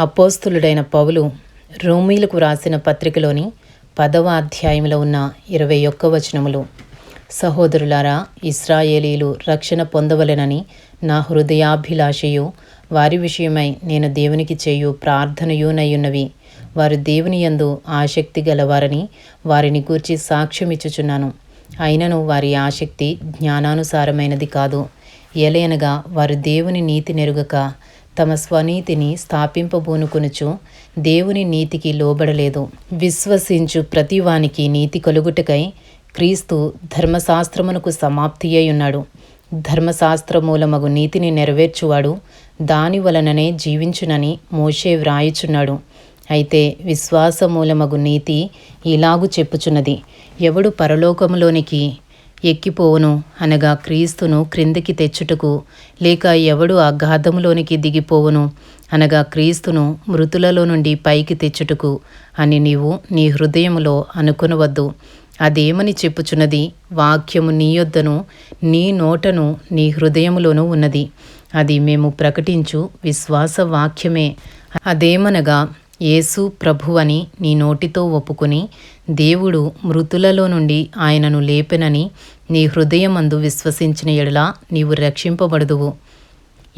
అపోస్తులుడైన పౌలు రోమీలకు రాసిన పత్రికలోని పదవ అధ్యాయంలో ఉన్న ఇరవై ఒక్క వచనములు. సహోదరులారా ఇస్రాయేలీలు రక్షణ పొందవలెనని నా హృదయాభిలాషయు వారి విషయమై నేను దేవునికి చేయు ప్రార్థనయునయ్యున్నవి వారు దేవుని యందు ఆసక్తి గలవారని వారిని గూర్చి సాక్ష్యమిచ్చుచున్నాను. అయినను వారి ఆసక్తి జ్ఞానానుసారమైనది కాదు. ఎలయనగా వారు దేవుని నీతి నెరుగక తమ స్వనీతిని స్థాపింపబూనుకొనుచు దేవుని నీతికి లోబడలేదు. విశ్వసించు ప్రతివానికి నీతి కలుగుటకై క్రీస్తు ధర్మశాస్త్రమునకు సమాప్తి అయి ఉన్నాడు ధర్మశాస్త్రమూలమగు నీతిని నెరవేర్చువాడు దాని వలననే జీవించునని మోషే వ్రాయుచున్నాడు. అయితే విశ్వాసమూలమగు నీతి ఇలాగు చెప్పుచున్నది. ఎవడు పరలోకములోనికి ఎక్కిపోవును అనగా క్రీస్తును క్రిందికి తెచ్చుటకు లేక ఎవడు అగాధములోనికి దిగిపోవును అనగా క్రీస్తును మృతులలో నుండి పైకి తెచ్చుటకు అని నీవు నీ హృదయములో అనుకునవద్దు. అదేమని చెప్పుచున్నది? వాక్యము నీ యొద్దను నీ నోటను నీ హృదయములోనూ ఉన్నది. అది మేము ప్రకటించు విశ్వాస వాక్యమే అదేమనగా యేసు ప్రభువని నీ నోటితో ఒప్పుకుని దేవుడు మృతులలో నుండి ఆయనను లేపెనని నీ హృదయమందు విశ్వసించిన ఎడల నీవు రక్షింపబడుదువు.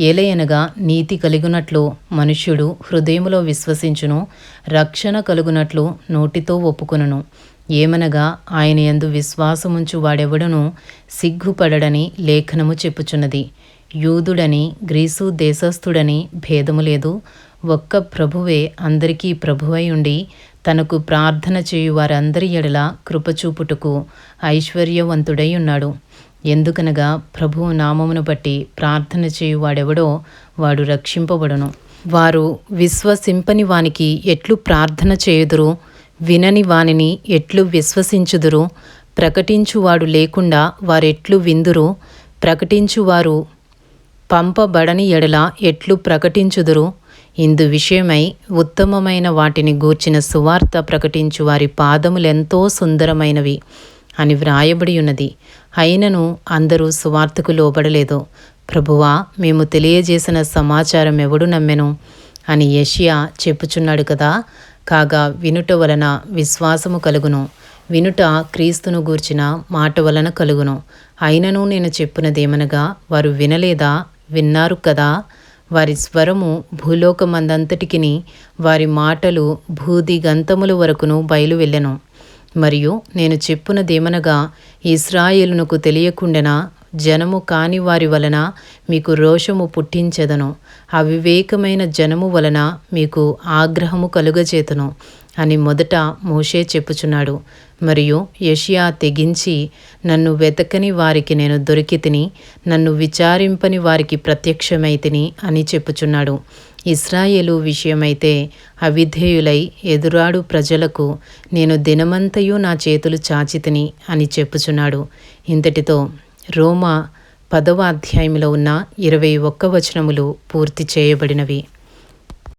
ఏలయనగా నీతి కలిగినట్లు మనుష్యుడు హృదయములో విశ్వసించును రక్షణ కలుగునట్లు నోటితో ఒప్పుకును ఏమనగా ఆయన యందు విశ్వాసముంచు వాడెవడును సిగ్గుపడడని లేఖనము చెప్పుచున్నది. యూదుడని గ్రీసు దేశస్థుడని భేదము లేదు. ఒక్క ప్రభువే అందరికీ ప్రభువై ఉండి తనకు ప్రార్థన చేయు వారందరి ఎడల కృపచూపుటకు ఐశ్వర్యవంతుడై ఉన్నాడు. ఎందుకనగా ప్రభువు నామమును బట్టి ప్రార్థన చేయువాడెవడో వాడు రక్షింపబడును. వారు విశ్వసింపని వానికి ఎట్లు ప్రార్థన చేయుదురు వినని వానిని ఎట్లు విశ్వసించుదురు ప్రకటించువాడు లేకుండా వారెట్లు విందురు ప్రకటించువారు పంపబడని ఎడల ఎట్లు ప్రకటించుదురు ఇందు విషయమై ఉత్తమమైన వాటిని గూర్చిన సువార్త ప్రకటించు వారి పాదములెంతో సుందరమైనవి అని వ్రాయబడి ఉన్నది. అయినను అందరూ సువార్తకు లోబడలేదు. ప్రభువా మేము తెలియజేసిన సమాచారం ఎవడు నమ్మెను? అని యషియా చెప్పుచున్నాడు కదా. కాగా వినుట వలన విశ్వాసము కలుగును. వినుట క్రీస్తును గూర్చిన మాట వలన కలుగును. అయినను నేను చెప్పినదేమనగా వారు వినలేదా? విన్నారు కదా. వారి స్వరము భూలోకమందంతటికిని వారి మాటలు భూదిగంతముల వరకును బయలు వెళ్ళెను మరియు నేను చెప్పునదేమనగా ఇస్రాయేలునకు తెలియకుండెనా జనము కాని వారి వలన మీకు రోషము పుట్టించెదను. అవివేకమైన జనము వలన మీకు ఆగ్రహము కలుగజేతను. అని మొదట మోషే చెప్పుచున్నాడు. మరియు యషియా తెగించి నన్ను వెతకని వారికి నేను దొరికి తిని నన్ను విచారింపని వారికి ప్రత్యక్షమైతిని అని చెప్పుచున్నాడు. ఇస్రాయేలు విషయమైతే అవిధేయులై ఎదురాడు ప్రజలకు నేను దినమంతయు నా చేతులు చాచితిని అని చెప్పుచున్నాడు. ఇంతటితో రోమా పదవ అధ్యాయంలో ఉన్న ఇరవై ఒక్క వచనములు పూర్తి చేయబడినవి.